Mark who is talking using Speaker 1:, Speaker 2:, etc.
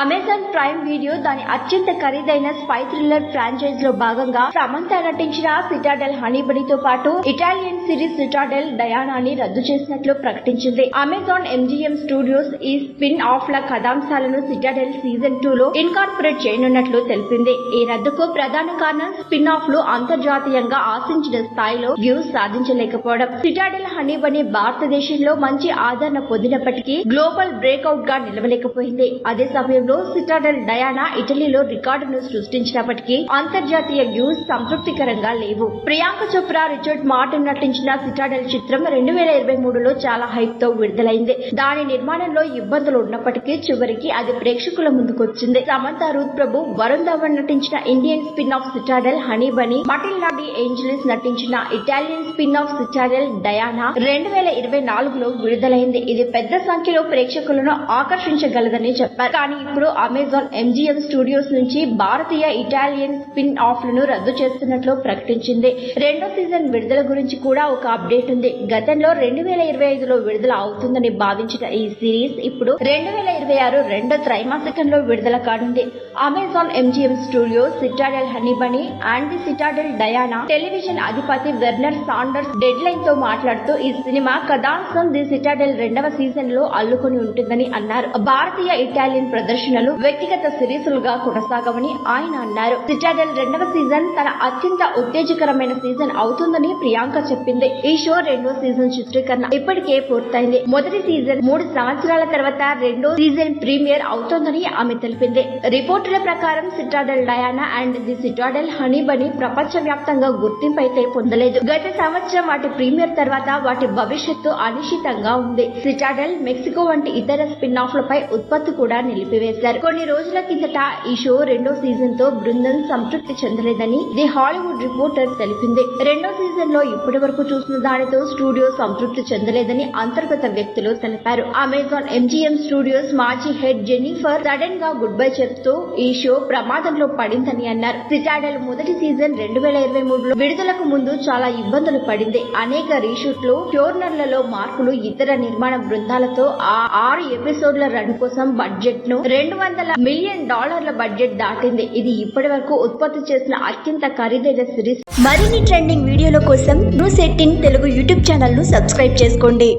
Speaker 1: Amazon prime video దాని అత్యంత ఖరీదైన స్పై థ్రిల్లర్ ఫ్రాంచైజ్లో భాగంగా సమంత నటించిన సిటాడెల్ హనీబడితో పాటు ఇటాలియన్ సిరీస్ సిటాడెల్ డయానాని రద్దు చేసినట్లు ప్రకటించింది. అమెజాన్ ఎంజీఎం స్టూడియోస్ ఈ స్పిన్ ఆఫ్ ల కథాంశాలను సిటాడెల్ సీజన్ టూ లో ఇన్కార్పొరేట్ చేయనున్నట్లు తెలిపింది. ఈ రద్దుకు ప్రధాన కారణం స్పిన్ ఆఫ్లు అంతర్జాతీయంగా ఆశించిన స్థాయిలో వ్యూస్ సాధించలేకపోవడం. సిటాడెల్ హనీబని భారతదేశంలో మంచి ఆదరణ పొందినప్పటికీ గ్లోబల్ బ్రేక్అవుట్గా నిలవలేకపోయింది. అదే సమయంలో సిటాడెల్ డయానా ఇటలీలో రికార్డును సృష్టించినప్పటికీ అంతర్జాతీయ వ్యూస్ సంతృప్తికరంగా లేవు. ప్రియాంక చోప్రా రిచర్డ్ మార్టిన్ నటించిన సిటాడెల్ చిత్రం రెండు వేల ఇరవై మూడులో చాలా హైప్తో విడుదలైంది. దాని నిర్మాణంలో ఇబ్బందులు ఉన్నప్పటికీ చివరికి అది ప్రేక్షకుల ముందుకొచ్చింది. సమంత రూత్ ప్రభు వరుణ్ ధవన్ నటించిన Indian spin off Citadel Honey Bunny Matilda De Angelis నటించిన Italian spin off Citadel Diana రెండు వేల ఇరవై నాలుగులో విడుదలైంది. ఇది పెద్ద సంఖ్యలో ప్రేక్షకులను ఆకర్షించగలదని చెప్పారు. కానీ ఇప్పుడు అమెజాన్ ఎంజీఎం స్టూడియోస్ నుంచి భారతీయ ఇటాలియన్ స్పిన్ ఆఫ్లను రద్దు చేస్తున్నట్లు ప్రకటించింది. రెండో సీజన్ విడుదల గురించి కూడా ఒక అప్డేట్ ఉంది. గతంలో రెండు వేల ఇరవై ఐదులో విడుదల అవుతుందని భావించిన ఈ సిరీస్ ఇప్పుడు రెండు వేల ఇరవై ఆరు రెండో త్రైమాసికంలో విడుదల కానుంది. Amazon MGM studio Citadel honey bunny and the Citadel Diana television అధిపతి వెర్నర్ సాండర్స్ డెడ్ లైన్తో మాట్లాడుతూ ఈ సినిమా కథాంశం ది సిటాడెల్ రెండవ సీజన్లో అల్లుకొని ఉంటుందని అన్నారు. భారతీయ ఇటాలియన్ ప్రదర్శన ప్రదర్శనలు వ్యక్తిగత సిరీసులుగా కొనసాగవని ఆయన అన్నారు. సిటాడెల్ రెండవ సీజన్ తన అత్యంత ఉత్తేజకరమైన సీజన్ అవుతుందని ప్రియాంక చెప్పింది. ఈ షో రెండో సీజన్ చిత్రీకరణ ఇప్పటికే పూర్తయింది. మొదటి సీజన్ మూడు సంవత్సరాల తర్వాత రెండో సీజన్ ప్రీమియర్ అవుతోందని ఆమె తెలిపింది. రిపోర్టుల ప్రకారం Citadel Diana and the Citadel Honey Bunny ప్రపంచ వ్యాప్తంగా గుర్తింపు అయితే పొందలేదు. గత సంవత్సరం వాటి ప్రీమియర్ తర్వాత వాటి భవిష్యత్తు అనిశ్చితంగా ఉంది. సిటాడెల్ మెక్సికో వంటి ఇతర స్పిన్ ఆఫ్ లపై ఉత్పత్తి కూడా నిలిపివేశారు కొన్ని రోజుల కిందట ఈ షో రెండో సీజన్తో బృందం సంతృప్తి చెందలేదని ది హాలీవుడ్ రిపోర్టర్ తెలిపింది. రెండో సీజన్లో ఇప్పటి వరకు చూసిన దానితో స్టూడియో సంతృప్తి చెందలేదని అంతర్గత వ్యక్తులు తెలిపారు. అమెజాన్ ఎంజీఎం స్టూడియోస్ మాజీ హెడ్ జెన్నిఫర్ సడన్గా గుడ్ బై చెప్తూ ఈ షో ప్రమాదంలో పడిందని అన్నారు. సిటాడల్ మొదటి సీజన్ రెండు వేల ఇరవై మూడులో విడుదలకు ముందు చాలా ఇబ్బందులు పడింది. అనేక రీషూట్లు టోర్నర్లలో మార్పులు ఇతర నిర్మాణ బృందాలతో ఆ ఆరు ఎపిసోడ్ల రన్ కోసం బడ్జెట్ను రెండు వందల మిలియన్ డాలర్ల బడ్జెట్ దాటింది. ఇది ఇప్పటి వరకు ఉత్పత్తి చేసిన అత్యంత ఖరీదైన సిరీస్. మరిన్ని ట్రెండింగ్ వీడియోల కోసం న్యూస్ ఎయిటీన్ తెలుగు యూట్యూబ్ ఛానల్ను సబ్స్క్రైబ్ చేసుకోండి.